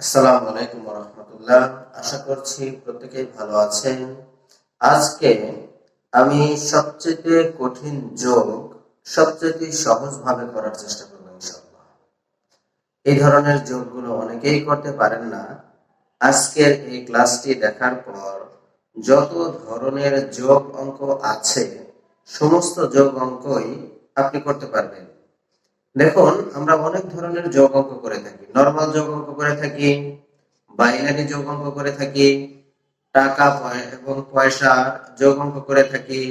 আসসালামু আলাইকুম রহমতুল্লাহ। আশা করছি ভালো আছেন। আজকে আমি সবচেয়ে কঠিন যোগ সবচেয়ে সহজভাবে করার চেষ্টা করব এই ধরনের যোগগুলো অনেকেই করতে পারেন না। আজকের এই ক্লাসটি দেখার পর যত ধরনের যোগ অঙ্ক আছে, সমস্ত যোগ অঙ্কই আপনি করতে পারবেন। দেখুন, আমরা অনেক ধরনের যোগ অঙ্ক করে থাকি। নর্মাল যোগ অঙ্ক করে থাকি বাইনারি যোগ অঙ্ক করে থাকি, টাকা এবং পয়সা যোগ অঙ্ক করে থাকি,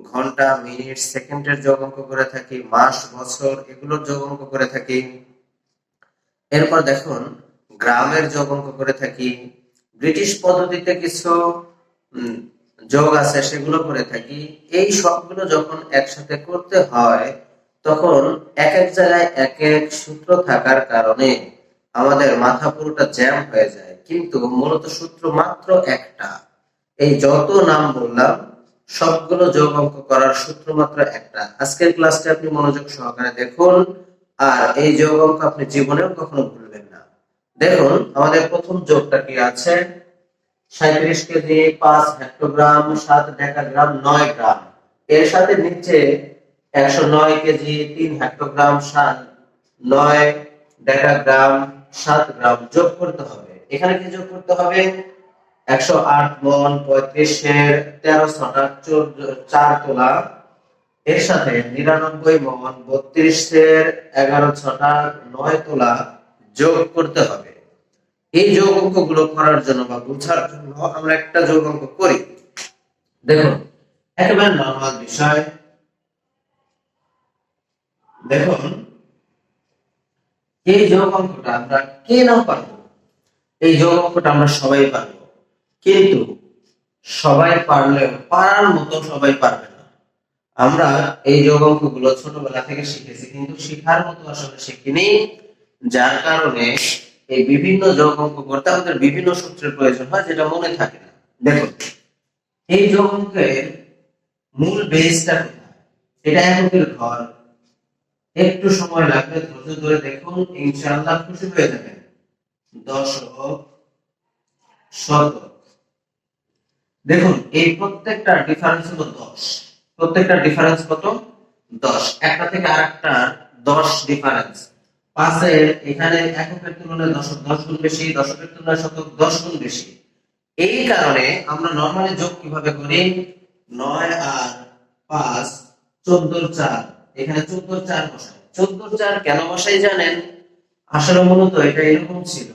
ঘণ্টা, মিনিট, সেকেন্ডের যোগ অঙ্ক করে থাকি, মাস, বছর, এগুলোর যোগ অঙ্ক করে থাকি। এরপর দেখুন, গ্রামের যোগ অঙ্ক করে থাকি, ব্রিটিশ পদ্ধতিতে কিছু যোগ আছে সেগুলো করে থাকি। এই সবগুলো যখন একসাথে করতে হয় তখন এক এক জায়গায় এক এক সূত্র থাকার কারণে আমাদের মাথা পুরোটা জ্যাম হয়ে যায়। কিন্তু মূলত সূত্র মাত্র একটা। এই যত নাম বললাম, সবগুলো যোগ অঙ্ক করার সূত্র মাত্র একটা। আজকের ক্লাসটি আপনি মনোযোগ সহকারে দেখুন, আর এই যোগ অঙ্ক আপনি জীবনেও কখনো ভুলবেন না। দেখুন, আমাদের প্রথম যোগটা কি আছে? সাঁত্রিশ কেজি পাঁচ হেক্টোগ্রাম সাত ডেকাগ্রাম, নয় গ্রাম। এর সাথে নিচে একশো নয় কেজি, তিন হেক্টোগ্রাম নয় ডেকাগ্রাম সাত গ্রাম যোগ করতে হবে। এখানে কি যোগ করতে হবে? একশো আট মন পঁয়ত্রিশের তেরো ছটা চার তোলা। এর সাথে নিরানব্বই মন বত্রিশের এগারো ছটা নয় তোলা যোগ করতে হবে। এই যোগ অঙ্কগুলো করার জন্য বা বোঝার জন্য আমরা একটা যোগ অঙ্ক করি। দেখুন, একেবারে নর্মাল বিষয়। দেখুন, এই যোগ অঙ্কটা আমরা কে না পারব? এই যোগ অঙ্কটা আমরা সবাই পারব। কিন্তু সবাই পারলে, পারার মতো সবাই পারবে না। আমরা এই যোগ অঙ্কগুলো ছোটবেলা থেকে শিখেছি, কিন্তু শেখার মতো আসলে শিখিনি, যার কারণে এই বিভিন্ন যোগ অঙ্ক করতে আমাদের বিভিন্ন সূত্রের প্রয়োজন হয়, যেটা মনে থাকে না। দেখুন, এই যোগ অঙ্কের মূল বেসটা কোথায়? এটা এককের ঘর একটু সময় লাগবে, ধৈর্য ধরে দেখুন, ইনশাআল্লাহ খুশি হয়ে যাবেন। দশক শতক দেখুন, এই প্রত্যেকটা ডিফারেন্স হলো দশ। প্রত্যেকটা ডিফারেন্স কত? দশ। একটা থেকে আরেকটা দশ ডিফারেন্স পাঁচের এখানে এককের তুলনায় দশক দশ গুণ বেশি, দশকের তুলনায় শতক দশ গুণ বেশি। এই কারণে আমরা নর্মালি যোগ কীভাবে করি? নয় আর পাঁচ চোদ্দ চার। এখানে চোদ্দোর চার বসাই চোদ্দোর চার কেন বসাই জানেন? আসলে মূলত এটা এরকম ছিল।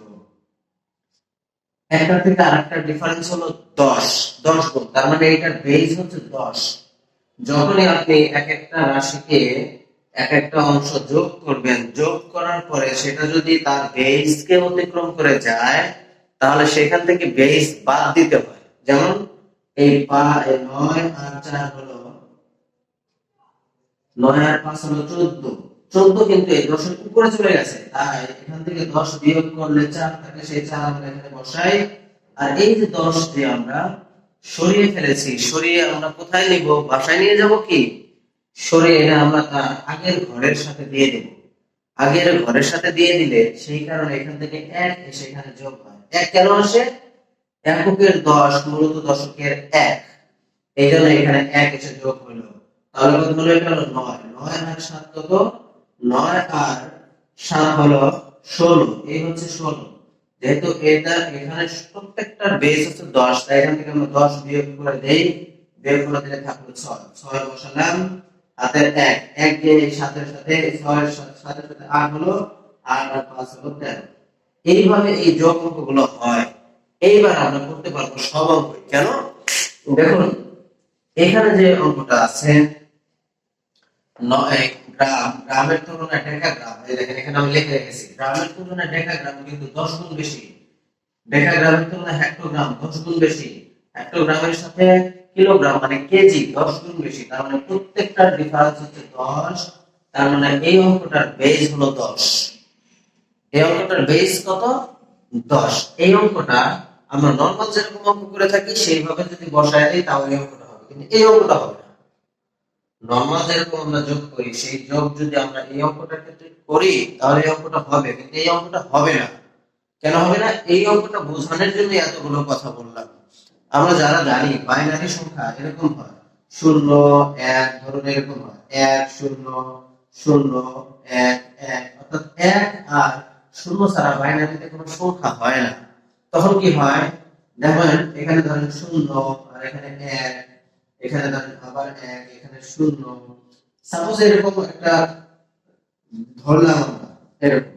একটা থেকে আরেকটা ডিফারেন্স হলো দশ। দশ গুণ। তার মানে এটার বেস হচ্ছে দশ। যখনই আপনি এক একটা রাশিকে এক একটা অংশ যোগ করবেন, যোগ করার পরে সেটা যদি তার বেসকে অতিক্রম করে যায়, তাহলে সেখান থেকে বেস বাদ দিতে হয়। যেমন এই পা নয় আর চার হলো নয় আর পাঁচ হলো চোদ্দ। চোদ্দ কিন্তু এই দশের উপরে চলে গেছে। তাই এখান থেকে দশ বিয়োগ করলে চার থাকে, সেই চার আমরা এখানে বসাই। আর এই যে দশ আমরা সরিয়ে ফেলেছি, সরিয়ে আমরা কোথায় নিব, বাসায় নিয়ে যাব কি? সরিয়ে এনে আমরা তার আগের ঘরের সাথে দিয়ে দেব। আগের ঘরের সাথে দিয়ে দিলে সেই কারণে এখান থেকে এক এসে এখানে যোগ হয়। এক কেন আসে? এককের দশ, মূলত দশকের এক। এই জন্য এখানে এক এসে যোগ হলো। তাহলে নয়। নয় সাত নয় আর সাত হলো ষোলো। এই হচ্ছে ষোলো। যেহেতু এটা এখানে প্রত্যেকটার বেস হচ্ছে দশ, তাই এখান থেকে আমরা দশ বিয়োগ করে দেই, বিয়োগ করে দিলে ছয়। ছয় বসালাম হাতের এক। এক দিয়ে সাতের সাথে ছয়ের সাথে আট হলো আট আর পাঁচ হলো তেরো। এইভাবে এই যোগ অঙ্কগুলো হয়। এইবার আমরা করতে পারব সব অঙ্ক কেন? দেখুন, এখানে যে অঙ্কটা আছে গ্রাম গ্রামের তুলনায় ডেকা গ্রাম দেখেন, এখানে আমি লিখে রেখেছি। গ্রামের তুলনায় ডেকা গ্রাম কিন্তু দশ গুণ বেশি। ডেকা গ্রামের তুলনায় হেক্টোগ্রাম দশ গুণ বেশি। হেক্টোগ্রামের সাথে কিলোগ্রাম মানে কেজি দশ গুণ বেশি। তার মানে প্রত্যেকটার ডিফারেন্স হচ্ছে দশ। তার মানে এই অঙ্কটার বেস হলো দশ। এই অঙ্কটার বেস কত? দশ। এই অঙ্কটা আমরা নর্মাল যেরকম অঙ্ক করে থাকি, সেইভাবে যদি বসায় দিই, তাহলে অঙ্কটা হবে। কিন্তু এই অঙ্কটা হবে নর্মাল যেরকম আমরা যোগ করি, সেই যোগ যদি আমরা এই অঙ্কটার ক্ষেত্রে করি, তাহলে এই অঙ্কটা হবে, কিন্তু এই অঙ্কটা হবে না। কেন হবে না? এই অঙ্কটা বোঝানোর জন্য এতগুলো কথা বললাম। আমরা যারা জানি বাইনারি সংখ্যা এরকম হয়। শূন্য, এক, ধরুন এরকম হয়। এক, শূন্য শূন্য, এক এক, অর্থাৎ এক আর শূন্য ছাড়া বাইনারিতে কোনো সংখ্যা হয় না। তখন কি হয়? দেখেন, এখানে ধরেন শূন্য আর এখানে এক। এখানে ধরেন আবার এক, এখানে শূন্য। সাপোজ এরকম একটা ধরলাম আমরা, এরকম।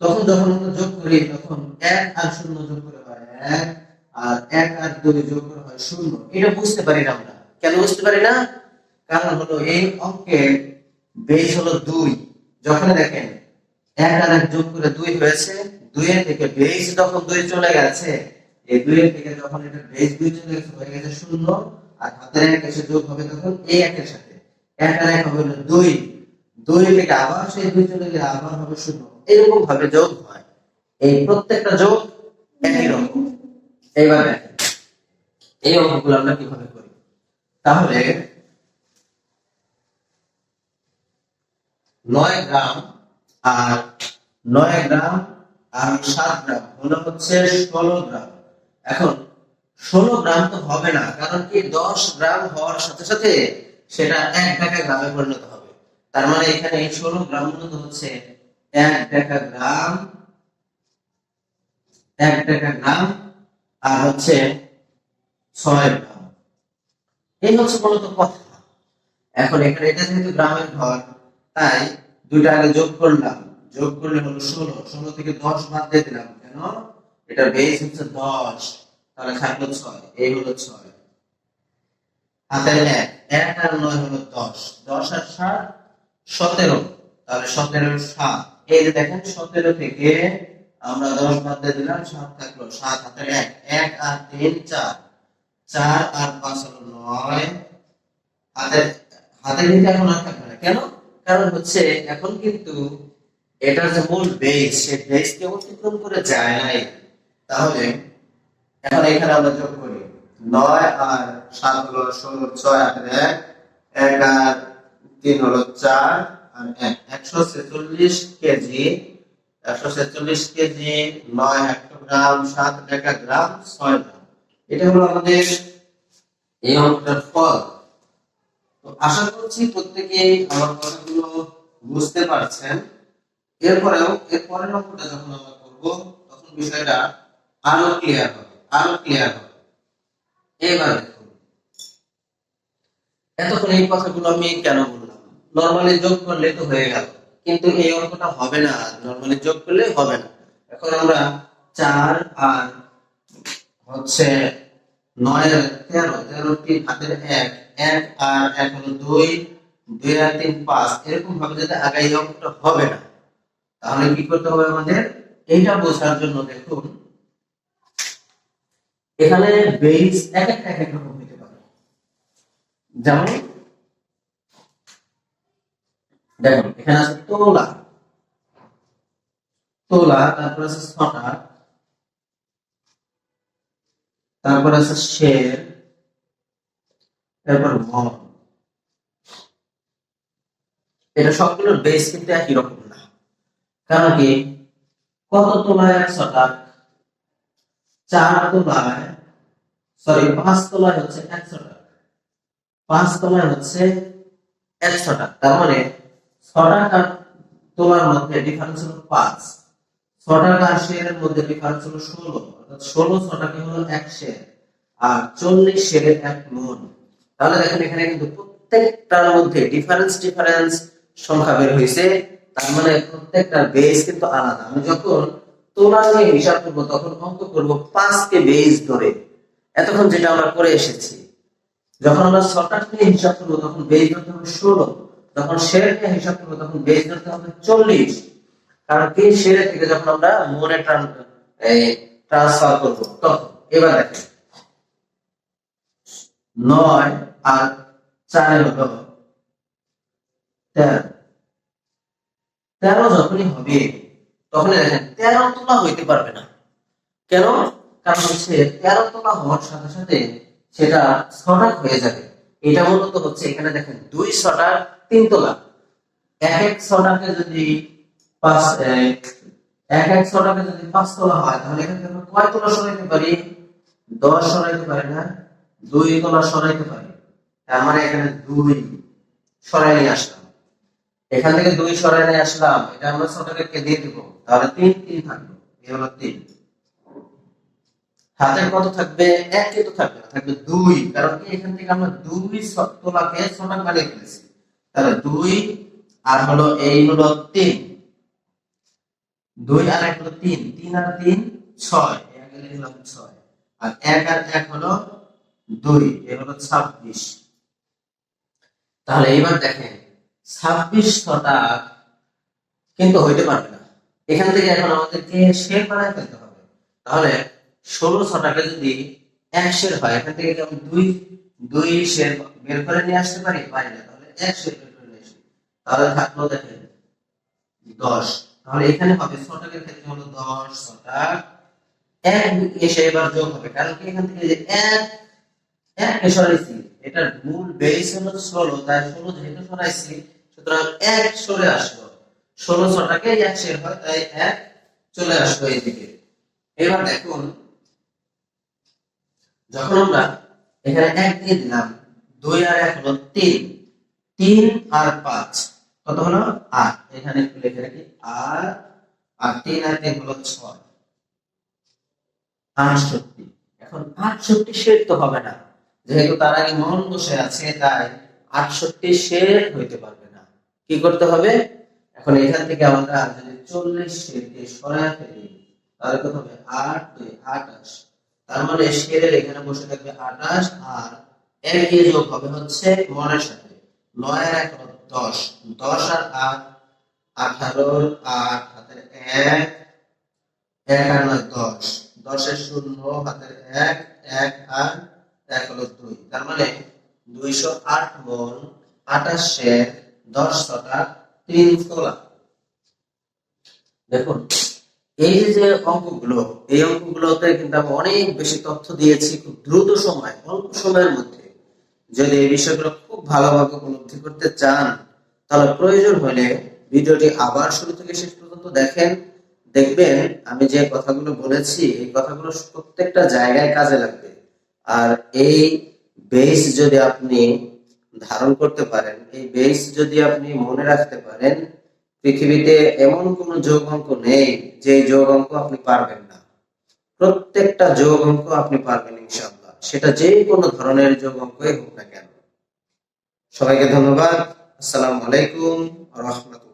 তখন যখন আমরা যোগ করি, তখন এক আর শূন্য যোগ করে হয় এক, আর এক আর দুই যোগ করে হয় শূন্য। এটা বুঝতে পারি না আমরা। কেন বুঝতে পারি না? কারণ হলো এই অঙ্কের বেশ হলো দুই। যখন দেখেন এক আর এক যোগ করে দুই হয়েছে, দুইয়ের থেকে বেশ যখন দুই চলে গেছে, এই দুইয়ের থেকে যখন এটা বেশ দুই চলে গেছে, হয়ে গেছে শূন্য। আর হাতের এক এসে যোগ হবে তখন এই একের সাথে। এক এক হবে দুই। দুই থেকে আবার সেই দুই চলে গেলে আবার হবে শূন্য। এরকম ভাবে যোগ হয়। এই প্রত্যেকটা যোগ একই রকম। এইবার এই অঙ্কগুলো আমরা কীভাবে করি? তাহলে নয় গ্রাম আর নয় গ্রাম আর সাত গ্রাম হলো হচ্ছে ষোলো গ্রাম। এখন ষোলো গ্রাম তো হবে না, কারণ কি দশ গ্রাম হওয়ার সাথে সাথে সেটা এক টাকা গ্রামে পরিণত হবে। তার মানে এখানে ষোলো গ্রাম মূলত হচ্ছে এক টাকা গ্রাম, এক টাকা গ্রাম, আর হচ্ছে ছয় গ্রাম। এই হচ্ছে মূলত কথা। এখন এখানে এটা যেহেতু গ্রামের ঘর, তাই দুইটা আগে যোগ করলাম। যোগ করলে হলো ষোলো ষোলো থেকে দশ বাদ দিয়ে দিলাম। কেন? এটা বেশ হচ্ছে দশ। তাহলে থাকল ছয় এই হলো ছয়। হাতের এক এক আর নয় হলো দশ। দশ আর সাত, সতেরো। তাহলে সতেরো সাত। এই যে দেখেন, সতেরো থেকে আমরা দশ বাদ দিলাম, সাত থাকল সাত, হাতের এক। এক আর তিন, চার। চার আর পাঁচ হলো নয়। হাতের হাতের নিচে এখন আর থাকবে না। কেন? কারণ হচ্ছে এখন কিন্তু এটার যে মূল বেস সেই বেস কে অতিক্রম করে যায় নাই। তাহলে এখন এখানে আমরা যোগ করি নয় আর সাত হলো ষোলো, ছয় আর এক এক আর তিন হলো চার আর এক। একশো ছেচল্লিশ কেজি, একশো ছেচল্লিশ কেজি, নয় একশো গ্রাম, সাত ডেকাগ্রাম ছয় গ্রাম। এটা হলো আমাদের এই অঙ্কটার ফল। তো আশা করছি প্রত্যেকেই আমার কথাগুলো বুঝতে পারছেন। এরপরেও এর পরের অঙ্কটা যখন আমরা করব, তখন বিষয়টা আরও ক্লিয়ার হবে। আরও ক্লিয়ার হবে। এবার দেখুন। এতক্ষণ এই কথাগুলো আমি কেন বললাম? নর্মালি যোগ করলে তো হয়ে গেল। কিন্তু এই অঙ্কটা হবে না নর্মালি যোগ করলে হবে না। এখন আমরা চার আর হচ্ছে নয় আর তেরো তেরোটি হাতের এক এক আর এক হলো দুই দুই আর তিন পাঁচ। এরকম ভাবে যদি আগে এই অঙ্কটা হবে না, তাহলে কি করতে হবে আমাদের? এইটা বোঝার জন্য দেখুন এখানে বেস এক একটা এক এক রকম হতে পারে। যেমন, দেখুন, এখানে আছে তোলা। তোলা, তারপর আছে ছটা। তারপর আছে শের তারপর মন এটা সবগুলোর বেস কিন্তু একই রকম না। কারণ কি? কত তোলায় একশো টাকা চার তোলায় সরি পাঁচ তোলায় হচ্ছে একশো টাকা পাঁচ তোলায় হচ্ছে একশো টাকা তার মানে ছ টাকা তোলার মধ্যে ডিফারেন্স হলো পাঁচ। ছ টাকা শেয়ারের মধ্যে ডিফারেন্স হলো ষোলো। অর্থাৎ ষোলো ছ টাকা হলো এক শেয়ার, আর চল্লিশ শেয়ারের এক মন। তাহলে দেখেন এখানে কিন্তু প্রত্যেকটার মধ্যে ডিফারেন্স ডিফারেন্স সংখ্যা বের হয়েছে। তার মানে প্রত্যেকটার বেস কিন্তু আলাদা। আমি যখন তোলা নিয়ে হিসাব করব, তখন অঙ্ক করব পাঁচকে বেস ধরে। এতক্ষণ যেটা আমরা করে এসেছি, যখন আমরা শর্টকাট নিয়ে হিসাব করব, তখন বেস ধরতে হবে ষোলো, যখন নিয়ে হিসাব করব, তখন বেস ধরতে হবে চল্লিশ। কারণ কি শেরে থেকে যখন আমরা মনে ট্রান্সফার করব, তখন, এবার দেখেন। নয় আর চারে হলো তেরো। তেরো যখনই হবে তখন দেখেন, তেরো তোলা হইতে পারবে না। কেন? কারণ হচ্ছে তেরো তোলা হওয়ার সাথে সাথে সেটা ছটাক হয়ে যাবে। এটা মূলত হচ্ছে এখানে দেখেন, দুই ছটার তিন তোলা। এক এক ছটাকে যদি পাঁচ এক এক ছটাকে যদি পাঁচ তলা হয়, তাহলে এখান আমরা কয় তলা সরাইতে পারি? দশ সরাইতে পারি না, দুই তলা সরাইতে পারি। তার মানে এখানে দুই সরাই নিয়ে আসলাম। এখান থেকে দুই সরাই নিয়ে আসলাম, এটা আমরা ছটাকে দিয়ে দিব। তাহলে তিন তিন থাকবে এই হলো তিন। হাতের কত থাকবে? এক তো থাকবে না, থাকবে দুই। কারণ কি? এখান থেকে আমরা দুই তোলাকে ছটাক বানিয়ে ফেলেছি। তাহলে দুই আর হলো এই হলো তিন। দুই আর এক হলো তিন। তিন আর তিন, ছয়। ছয়। আর এক আর এক হলো দুই। এ হলো ছাব্বিশ। তাহলে এইবার দেখেন, ছাব্বিশ শতাক কিন্তু হইতে পারবে না। এখান থেকে এখন আমাদেরকে শের বানায় ফেলতে হবে। তাহলে ষোলো ছটাকে যদি এক শের হয়, এখান থেকে আমি দুই দুই শের বের করে নিয়ে আসতে পারি পারি না, তাহলে এক শের বের করে নিয়ে তাহলে থাকল দেখেন দশ। তাহলে এখানে হবে ছটাকের ক্ষেত্রে হলো দশ ছটাক এক এসে এবার যোগ হবে, কারণ কি এখান থেকে যে এক এক সরাইছি এটার মূল বেস হলো ষোলো, তাই ষোলো যেহেতু সরাইছি, সুতরাং এক সরে আসলো। ষোলো ছটাকে এক শের হয়, তাই এক চলে আসলো এইদিকে। এবার দেখুন যখন আমরা এখানে এক দিয়ে দিলাম, দুই আর এক হলো তিন। তিন আর পাঁচ। কত হলো? আট। এখানে একটু লিখে রাখি আর আর তিন আর তিন হলো আটষট্টি। এখন আটষট্টি শেড তো হবে না। যেহেতু তার আগে মন বসে আছে, তাই আটষট্টি শেড হইতে পারবে না। কি করতে হবে? এখন এখান থেকে আমরা যদি চল্লিশ শেডকে সরাই তাহলে কত হবে? আট দুই তার মানে শেডের এখানে বসে থাকবে আটাশ আর এক দিয়ে যোগ হবে হচ্ছে মনের সাথে। নয় আর এক দশ। দশ আর আট আঠারোর আট, হাতের এক এক আর নয়, দশ। দশের শূন্য, হাতের এক এক আর এক হলো দুই। তার মানে দুইশো আট মন আঠাশের দশ ছটা তিন তোলা। দেখুন এই যে অঙ্কগুলো, এই অঙ্কগুলোতে কিন্তু আমি অনেক বেশি তথ্য দিয়েছি খুব দ্রুত সময়, অল্প সময়ের মধ্যে। যদি এই বিষয়গুলো খুব ভালোভাবে উপলব্ধি করতে চান, তাহলে প্রয়োজন হলে ভিডিওটি আবার শুরু থেকে শেষ পর্যন্ত দেখেন। দেখবেন আমি যে কথাগুলো বলেছি, এই কথাগুলো প্রত্যেকটা জায়গায় কাজে লাগবে। আর এই বেস যদি আপনি ধারণ করতে পারেন, এই বেস যদি আপনি মনে রাখতে পারেন পৃথিবীতে এমন কোনো যোগ অঙ্ক নেই যে যোগ অঙ্ক আপনি পারবেন না। প্রত্যেকটা যোগ অঙ্ক আপনি পারবেন ইনশাআল্লাহ। সেটা যে কোনো ধরনের যোগ অঙ্কই হোক না কেন। সবাইকে ধন্যবাদ। আসসালামু আলাইকুম রহমতুল্লাহ।